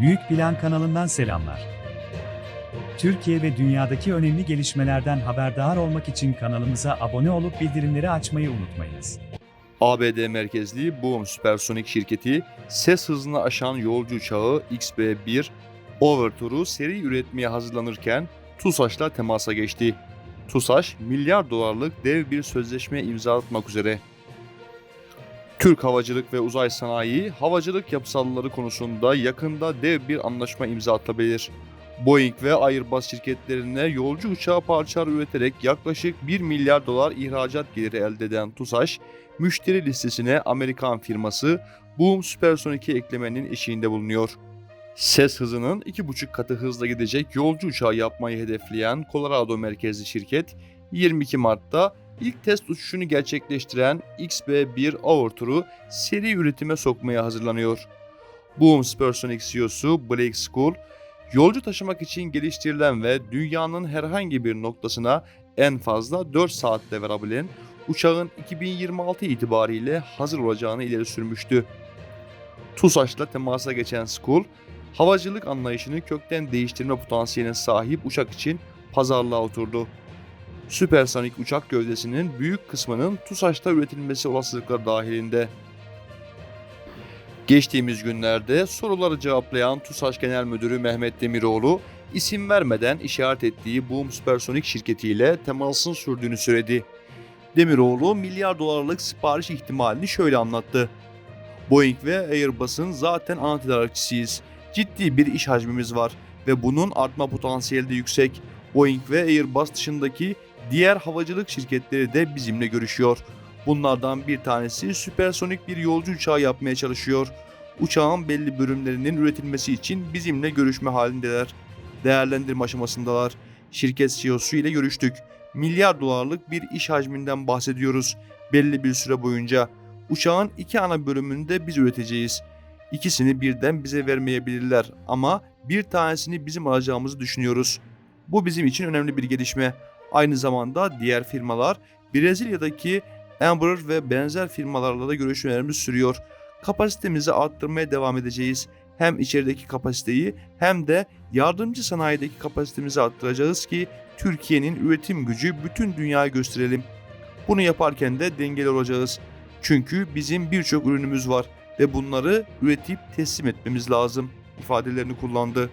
Büyük Plan kanalından selamlar. Türkiye ve dünyadaki önemli gelişmelerden haberdar olmak için kanalımıza abone olup bildirimleri açmayı unutmayınız. ABD merkezli Boom Supersonic şirketi ses hızını aşan yolcu uçağı XB-1 Overture'u seri üretmeye hazırlanırken TUSAŞ'la temasa geçti. TUSAŞ milyar dolarlık dev bir sözleşme imza atmak üzere. Türk Havacılık ve Uzay Sanayi havacılık yapısalları konusunda yakında dev bir anlaşma imza atabilir. Boeing ve Airbus şirketlerine yolcu uçağı parçalar üreterek yaklaşık 1 milyar dolar ihracat geliri elde eden TUSAŞ, müşteri listesine Amerikan firması Boom Supersonic'i eklemenin eşiğinde bulunuyor. Ses hızının 2,5 katı hızla gidecek yolcu uçağı yapmayı hedefleyen Colorado merkezli şirket 22 Mart'ta ilk test uçuşunu gerçekleştiren XB-1 Overture'u seri üretime sokmaya hazırlanıyor. Boom Supersonic CEO'su Blake School, yolcu taşımak için geliştirilen ve dünyanın herhangi bir noktasına en fazla 4 saatte varabilen uçağın 2026 itibariyle hazır olacağını ileri sürmüştü. TUSAŞ'la temasa geçen School, havacılık anlayışını kökten değiştirme potansiyeline sahip uçak için pazarlığa oturdu. Süpersonik uçak gövdesinin büyük kısmının TUSAŞ'ta üretilmesi olasılıkları dahilinde. Geçtiğimiz günlerde soruları cevaplayan TUSAŞ Genel Müdürü Mehmet Demiroğlu, isim vermeden işaret ettiği Boom Supersonic şirketiyle temasın sürdüğünü söyledi. Demiroğlu milyar dolarlık sipariş ihtimalini şöyle anlattı. Boeing ve Airbus'un zaten ana tedarikçisiyiz. Ciddi bir iş hacmimiz var ve bunun artma potansiyeli de yüksek. Boeing ve Airbus dışındaki diğer havacılık şirketleri de bizimle görüşüyor. Bunlardan bir tanesi süpersonik bir yolcu uçağı yapmaya çalışıyor. Uçağın belli bölümlerinin üretilmesi için bizimle görüşme halindeler. Değerlendirme aşamasındalar. Şirket CEO'su ile görüştük. Milyar dolarlık bir iş hacminden bahsediyoruz. Belli bir süre boyunca. Uçağın iki ana bölümünü de biz üreteceğiz. İkisini birden bize vermeyebilirler ama bir tanesini bizim alacağımızı düşünüyoruz. Bu bizim için önemli bir gelişme. Aynı zamanda diğer firmalar Brezilya'daki Embraer ve benzer firmalarla da görüşmelerimiz sürüyor. Kapasitemizi arttırmaya devam edeceğiz. Hem içerideki kapasiteyi hem de yardımcı sanayideki kapasitemizi arttıracağız ki Türkiye'nin üretim gücü bütün dünyaya gösterelim. Bunu yaparken de dengeli olacağız. Çünkü bizim birçok ürünümüz var ve bunları üretip teslim etmemiz lazım ifadelerini kullandı.